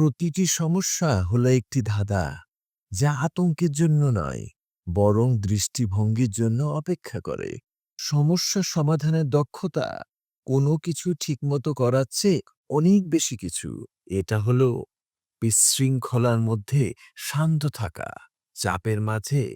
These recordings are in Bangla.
প্রতিটি সমস্যা হলো একটি ধাঁধা, যা আতঙ্কের জন্য নয়, বরং দৃষ্টিভঙ্গির জন্য অপেক্ষা করে। সমস্যা সমাধানের দক্ষতা, কোনো কিছু ঠিকমতো করার চেয়ে অনেক বেশি কিছু। এটা হলো বিশৃঙ্খলার মধ্যে শান্ত থাকা, চাপের মাঝে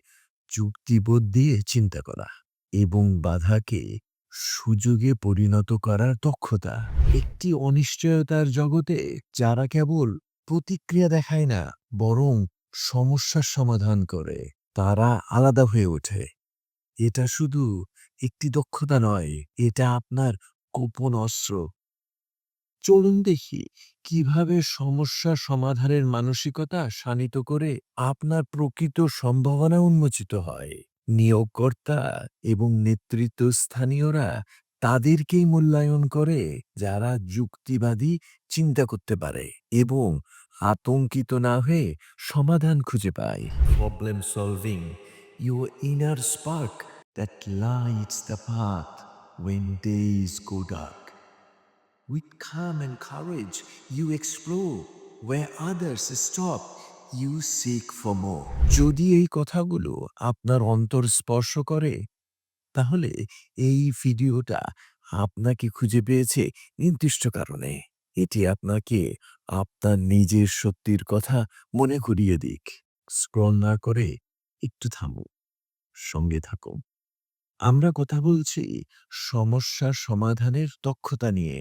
যুক্তিবোধ দিয়ে চিন্তা করা এবং বাধাকে সুযোগে পরিণত করার দক্ষতা। একটি অনিশ্চয়তার জগতে যারা কেবল প্রতিক্রিয়া দেখায় না, বরং সমস্যার সমাধান করে। তারা আলাদা হয়ে ওঠে। এটা শুধু একটি দক্ষতা নয়, এটা আপনার গোপন অস্ত্র। চলুন দেখি, কীভাবে সমস্যা সমাধানের মানসিকতা শানিত করে আপনার প্রকৃত সম্ভাবনা উন্মোচিত হয়। নিয়োগকর্তা এবং নেতৃত্ব স্থানীয়রা তাদেরকেই মূল্যায়ন করে যারা যুক্তিবাদী চিন্তা করতে পারে এবং আতঙ্কিত না হয়ে সমাধান খুঁজে পায় problem solving your inner spark that lights the path when days go dark. With calm and courage, you explore where others stop. You seek for more. যদি এই কথাগুলো আপনার অন্তর স্পর্শ করে তাহলে এই ভিডিওটা আপনাকে খুঁজে পেয়েছে নির্দিষ্ট কারণে। এটি আপনাকে আপনার নিজের সত্যির কথা মনে করিয়ে দিক। স্ক্রল না করে একটু থামুন, সঙ্গে থাকুন। আমরা কথা বলছি সমস্যার সমাধানের দক্ষতা নিয়ে।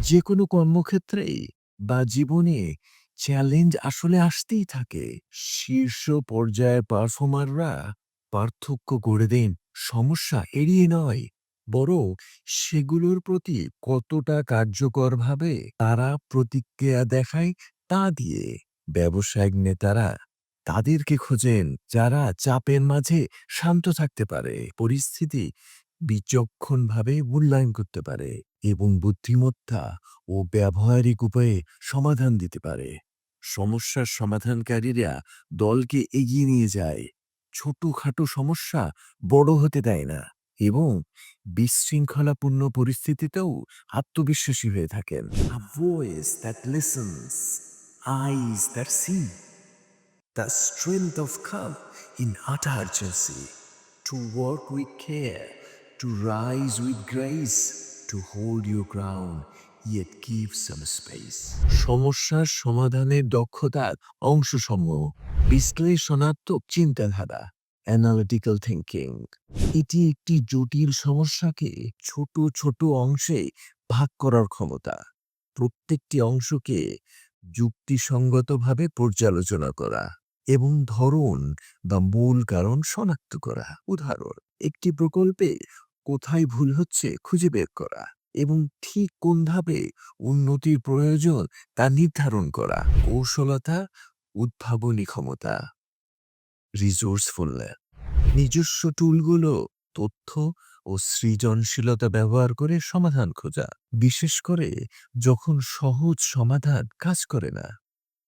যে কোনো কর্মক্ষেত্রেই বা জীবনে চ্যালেঞ্জ আসলে আসতেই থাকে। শীর্ষ পর্যায়ের পারফর্মাররা পার্থক্য করে দেন। সমস্যা এড়িয়ে নয়। বরং সেগুলোর প্রতি কতটা কার্যকরভাবে তারা প্রতিক্রিয়া দেখায় তা দিয়ে ব্যবসায়িক নেতারা তাদেরকে খোঁজেন, যারা চাপের মাঝে শান্ত থাকতে পারে, পরিস্থিতি বিচক্ষণভাবে মূল্যায়ন করতে পারে এবং বুদ্ধিমত্তা ও ব্যবহারিক উপায়ে সমাধান দিতে পারে। সমস্যার সমাধানকারীরা দলকে এগিয়ে নিয়ে যায়। ছোটখাটো সমস্যা বড় হতে দেয় না এবং বিশৃঙ্খলাপূর্ণ পরিস্থিতিতেও আত্মবিশ্বাসী হয়ে থাকেন। Strength of cup in urgency to work with care to rise with grace to hold your ground yet give some space. সমস্যার সমাধানের দক্ষতার অংশসমূহ, বিশ্লেষণাত্মক চিন্তাধারা অ্যানালিটিক্যাল থিঙ্কিং এটি একটি জটিল সমস্যাকে ছোট ছোট অংশে ভাগ করার ক্ষমতা। প্রত্যেকটি অংশকে যুক্তিসঙ্গতভাবে পর্যালোচনা করা এবং ধরন বা মূল কারণ শনাক্ত করা। উদাহরণ, একটি প্রকল্পে কোথায় ভুল হচ্ছে খুঁজে বের করা। এবং ঠিক কোন ধাপে উন্নতির প্রয়োজন তা নির্ধারণ করা, কৌশলতা, উদ্ভাবনী ক্ষমতা। রিসোর্সফুলনেস নিজস্ব টুলগুলো তথ্য ও সৃজনশীলতা ব্যবহার করে সমাধান খোঁজা, বিশেষ করে যখন সহজ সমাধান কাজ করে না।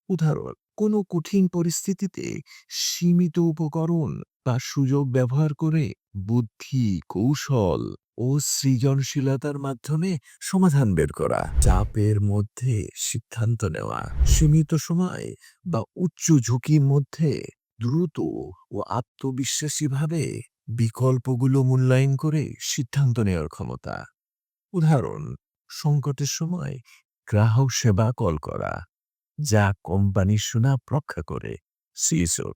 উদাহরণ, কোনো কঠিন পরিস্থিতিতে সীমিত উপকরণ বা সুযোগ ব্যবহার করে বুদ্ধি, কৌশল ও সৃজনশীলতার মাধ্যমে সমাধান বের করা, চাপের মধ্যে সিদ্ধান্ত নেওয়া, সীমিত সময় বা উচ্চ ঝুঁকির মধ্যে দ্রুত ও আত্মবিশ্বাসীভাবে বিকল্পগুলো মূল্যায়ন করে সিদ্ধান্ত নেওয়ার ক্ষমতা। উদাহরণ, সংকটের সময় গ্রাহক সেবা কল করা, যা কোম্পানির সুনাম রক্ষা করে সিএসও